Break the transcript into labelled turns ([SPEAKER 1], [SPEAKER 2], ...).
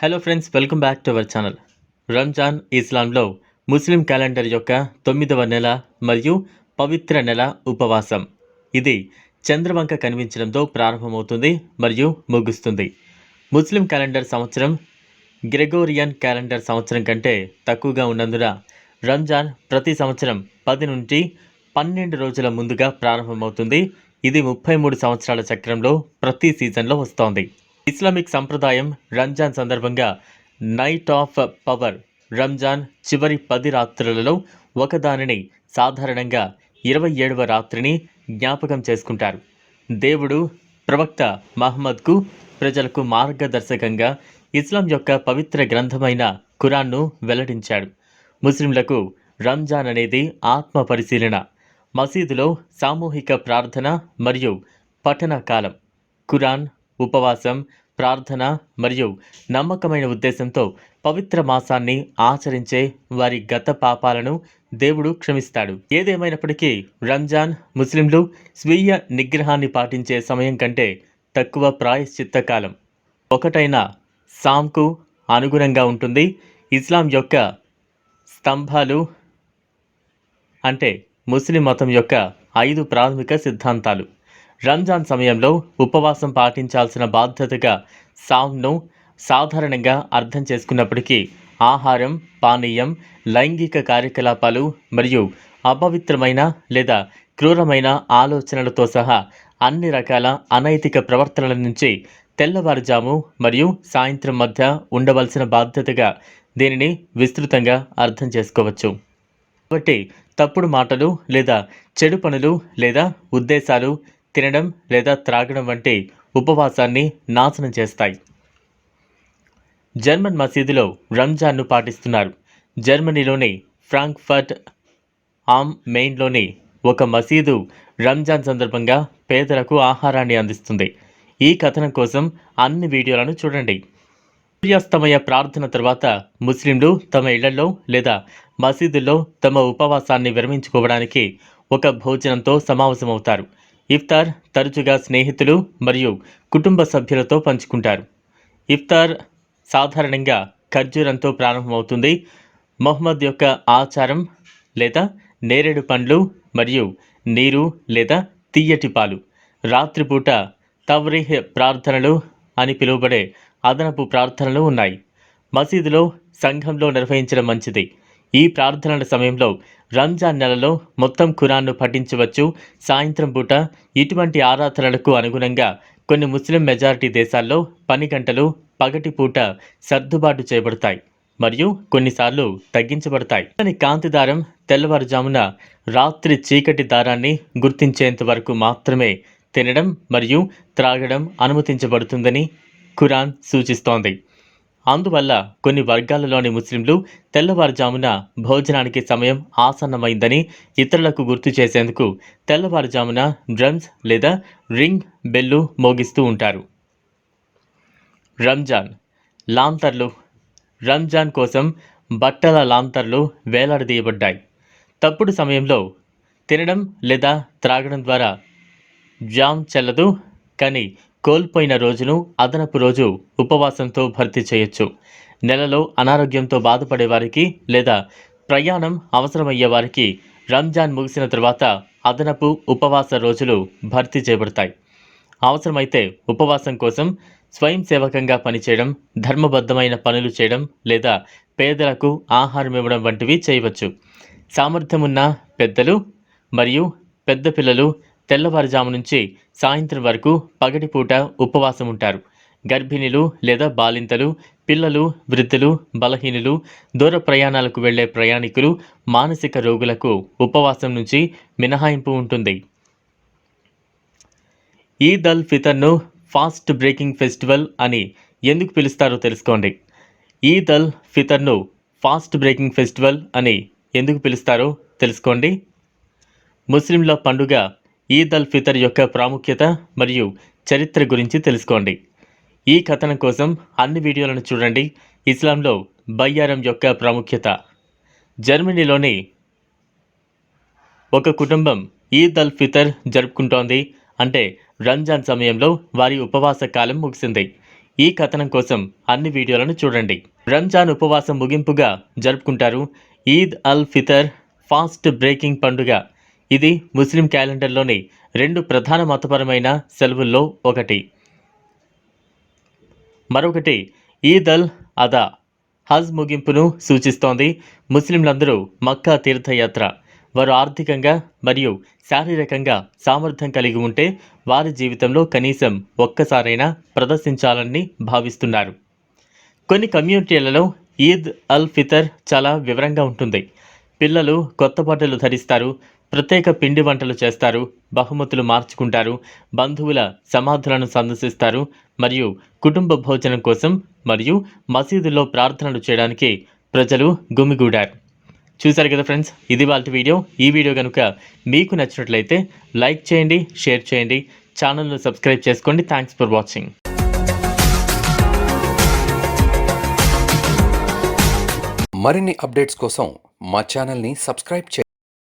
[SPEAKER 1] Hello friends welcome back to our channel Ramzan ఇస్లాంలో ముస్లిం calendar యొక్క తొమ్మిదవ నెల మరియు పవిత్ర నెల ఉపవాసం. ఇది చంద్రవంక కనిపించడంతో ప్రారంభమవుతుంది మరియు ముగుస్తుంది. ముస్లిం క్యాలెండర్ సంవత్సరం గ్రెగోరియన్ క్యాలెండర్ సంవత్సరం కంటే తక్కువగా ఉన్నందున రంజాన్ ప్రతి సంవత్సరం పది నుండి పన్నెండు రోజుల ముందుగా ప్రారంభమవుతుంది. ఇది ముప్పై మూడు సంవత్సరాల చక్రంలో ప్రతి సీజన్లో వస్తోంది. ఇస్లామిక్ సంప్రదాయం రంజాన్ సందర్భంగా నైట్ ఆఫ్ పవర్ రంజాన్ చివరి పది రాత్రులలో ఒకదానిని సాధారణంగా ఇరవై ఏడవ రాత్రిని జ్ఞాపకం చేసుకుంటారు. దేవుడు ప్రవక్త మహమ్మద్కు ప్రజలకు మార్గదర్శకంగా ఇస్లాం యొక్క పవిత్ర గ్రంథమైన ఖురాన్ను వెల్లడించాడు. ముస్లింలకు రంజాన్ అనేది ఆత్మ పరిశీలన మసీదులో సామూహిక ప్రార్థన మరియు పఠన కాలం. ఖురాన్ ఉపవాసం ప్రార్థన మరియు నమ్మకమైన ఉద్దేశంతో పవిత్ర మాసాన్ని ఆచరించే వారి గత పాపాలను దేవుడు క్షమిస్తాడు. ఏదేమైనప్పటికీ రంజాన్ ముస్లింలు స్వీయ నిగ్రహాన్ని పాటించే సమయం కంటే తక్కువ ప్రాయశ్చిత్త కాలం. ఒకటైన సామ్కు అనుగుణంగా ఉంటుంది. ఇస్లాం యొక్క స్తంభాలు అంటే ముస్లిం మతం యొక్క ఐదు ప్రాథమిక సిద్ధాంతాలు. రంజాన్ సమయంలో ఉపవాసం పాటించాల్సిన బాధ్యతగా సామ్ను సాధారణంగా అర్థం చేసుకున్నప్పటికీ ఆహారం పానీయం లైంగిక కార్యకలాపాలు మరియు అపవిత్రమైన లేదా క్రూరమైన ఆలోచనలతో సహా అన్ని రకాల అనైతిక ప్రవర్తనల నుంచి తెల్లవారుజాము మరియు సాయంత్రం మధ్య ఉండవలసిన బాధ్యతగా దీనిని విస్తృతంగా అర్థం చేసుకోవచ్చు. కాబట్టి తప్పుడు మాటలు లేదా చెడు పనులు లేదా ఉద్దేశాలు తినడం లేదా త్రాగడం వంటి ఉపవాసాన్ని నాశనం చేస్తాయి. జర్మన్ మసీదులో రంజాన్ను పాటిస్తున్నారు. జర్మనీలోని ఫ్రాంక్ఫర్ట్ ఆమ్ మెయిన్లోని ఒక మసీదు రంజాన్ సందర్భంగా పేదలకు ఆహారాన్ని అందిస్తుంది. ఈ కథనం కోసం అన్ని వీడియోలను చూడండి. సూర్యాస్తమయ ప్రార్థన తర్వాత ముస్లింలు తమ ఇళ్ళలో లేదా మసీదుల్లో తమ ఉపవాసాన్ని విరమించుకోవడానికి ఒక భోజనంతో సమావేశమవుతారు. ఇఫ్తార్ తరచుగా స్నేహితులు మరియు కుటుంబ సభ్యులతో పంచుకుంటారు. ఇఫ్తార్ సాధారణంగా ఖర్జూరంతో ప్రారంభమవుతుంది. మొహమ్మద్ యొక్క ఆచారం లేదా నేరేడు పండ్లు మరియు నీరు లేదా తీయటి పాలు. రాత్రిపూట తవ్రీహ్ ప్రార్థనలు అని పిలువబడే అదనపు ప్రార్థనలు ఉన్నాయి. మసీదులో సంఘంలో నిర్వహించడం మంచిది. ఈ ప్రార్థనల సమయంలో రంజాన్ నెలలో మొత్తం ఖురాన్ను పఠించవచ్చు. సాయంత్రం పూట ఇటువంటి ఆరాధనలకు అనుగుణంగా కొన్ని ముస్లిం మెజారిటీ దేశాల్లో పని గంటలు పగటి పూట సర్దుబాటు చేయబడతాయి మరియు కొన్నిసార్లు తగ్గించబడతాయి. దాని కాంతి దారం తెల్లవారుజామున రాత్రి చీకటి దారాన్ని గుర్తించేంత వరకు మాత్రమే తినడం మరియు త్రాగడం అనుమతించబడుతుందని ఖురాన్ సూచిస్తోంది. అందువల్ల కొన్ని వర్గాలలోని ముస్లింలు తెల్లవారుజామున భోజనానికి సమయం ఆసన్నమైందని ఇతరులకు గుర్తు చేసేందుకు తెల్లవారుజామున డ్రమ్స్ లేదా రింగ్ బెల్లు మోగిస్తూ ఉంటారు. రంజాన్. లాంతర్లు. రంజాన్ కోసం బట్టల లాంతర్లు వేలాడదీయబడ్డాయి. తప్పుడు సమయంలో తినడం లేదా త్రాగడం ద్వారా జామ్ చెల్లదు కానీ కోల్పోయిన రోజును అదనపు రోజు ఉపవాసంతో భర్తీ చేయొచ్చు. నెలలో అనారోగ్యంతో బాధపడే వారికి లేదా ప్రయాణం అవసరమయ్యే వారికి రంజాన్ ముగిసిన తర్వాత అదనపు ఉపవాస రోజులు భర్తీ చేయబడతాయి. అవసరమైతే ఉపవాసం కోసం స్వయం సేవకంగా పనిచేయడం ధర్మబద్ధమైన పనులు చేయడం లేదా పేదలకు ఆహారం ఇవ్వడం వంటివి చేయవచ్చు. సామర్థ్యమున్న పెద్దలు మరియు పెద్ద పిల్లలు తెల్లవారుజాము నుంచి సాయంత్రం వరకు పగటిపూట ఉపవాసం ఉంటారు గర్భిణీలు లేదా బాలింతలు పిల్లలు వృద్ధులు బలహీనులు దూర ప్రయాణాలకు వెళ్ళే ప్రయాణికులు మానసిక రోగులకు ఉపవాసం నుంచి మినహాయింపు ఉంటుంది. ఈద్ అల్ ఫితర్ను ఫాస్ట్ బ్రేకింగ్ ఫెస్టివల్ అని ఎందుకు పిలుస్తారో తెలుసుకోండి. ఈద్ అల్ ఫితర్ను ఫాస్ట్ బ్రేకింగ్ ఫెస్టివల్ అని ఎందుకు పిలుస్తారో తెలుసుకోండి. ముస్లింల పండుగ ఈద్ అల్ ఫితర్ యొక్క ప్రాముఖ్యత మరియు చరిత్ర గురించి తెలుసుకోండి. ఈ కథనం కోసం అన్ని వీడియోలను చూడండి. ఇస్లాంలో బయ్యారం యొక్క ప్రాముఖ్యత. జర్మనీలోని ఒక కుటుంబం ఈద్ అల్ ఫితర్ జరుపుకుంటోంది. అంటే రంజాన్ సమయంలో వారి ఉపవాస కాలం ముగిసింది. ఈ కథనం కోసం అన్ని వీడియోలను చూడండి. రంజాన్ ఉపవాసం ముగింపుగా జరుపుకుంటారు. ఈద్ అల్ ఫితర్ ఫాస్ట్ బ్రేకింగ్ పండుగ. ఇది ముస్లిం క్యాలెండర్లోని రెండు ప్రధాన మతపరమైన సెలవుల్లో ఒకటి. మరొకటి ఈద్ అల్ అదా. హజ్ ముగింపును సూచిస్తోంది ముస్లింలందరూ మక్కా తీర్థయాత్ర. వారు ఆర్థికంగా మరియు శారీరకంగా సామర్థ్యం కలిగి ఉంటే వారి జీవితంలో కనీసం ఒక్కసారైనా ప్రదర్శించాలని భావిస్తున్నారు. కొన్ని కమ్యూనిటీలలో ఈద్ అల్ ఫితర్ చాలా వివరంగా ఉంటుంది. పిల్లలు కొత్త బట్టలు ధరిస్తారు ప్రత్యేక పిండి వంటలు చేస్తారు బహుమతులు మార్చుకుంటారు బంధువుల సమాధులను సందర్శిస్తారు మరియు కుటుంబ భోజనం కోసం మరియు మసీదులో ప్రార్థనలు చేయడానికి ప్రజలు గుమిగూడారు. చూశారు కదా ఫ్రెండ్స్ ఇది వాళ్ళ వీడియో. ఈ వీడియో కనుక మీకు నచ్చినట్లయితే లైక్ చేయండి షేర్ చేయండి ఛానల్ను సబ్స్క్రైబ్ చేసుకోండి. థ్యాంక్స్ ఫర్ వాచింగ్
[SPEAKER 2] మరిన్ని అప్డేట్స్ కోసం మా ఛానల్ని సబ్స్క్రైబ్ చేయండి.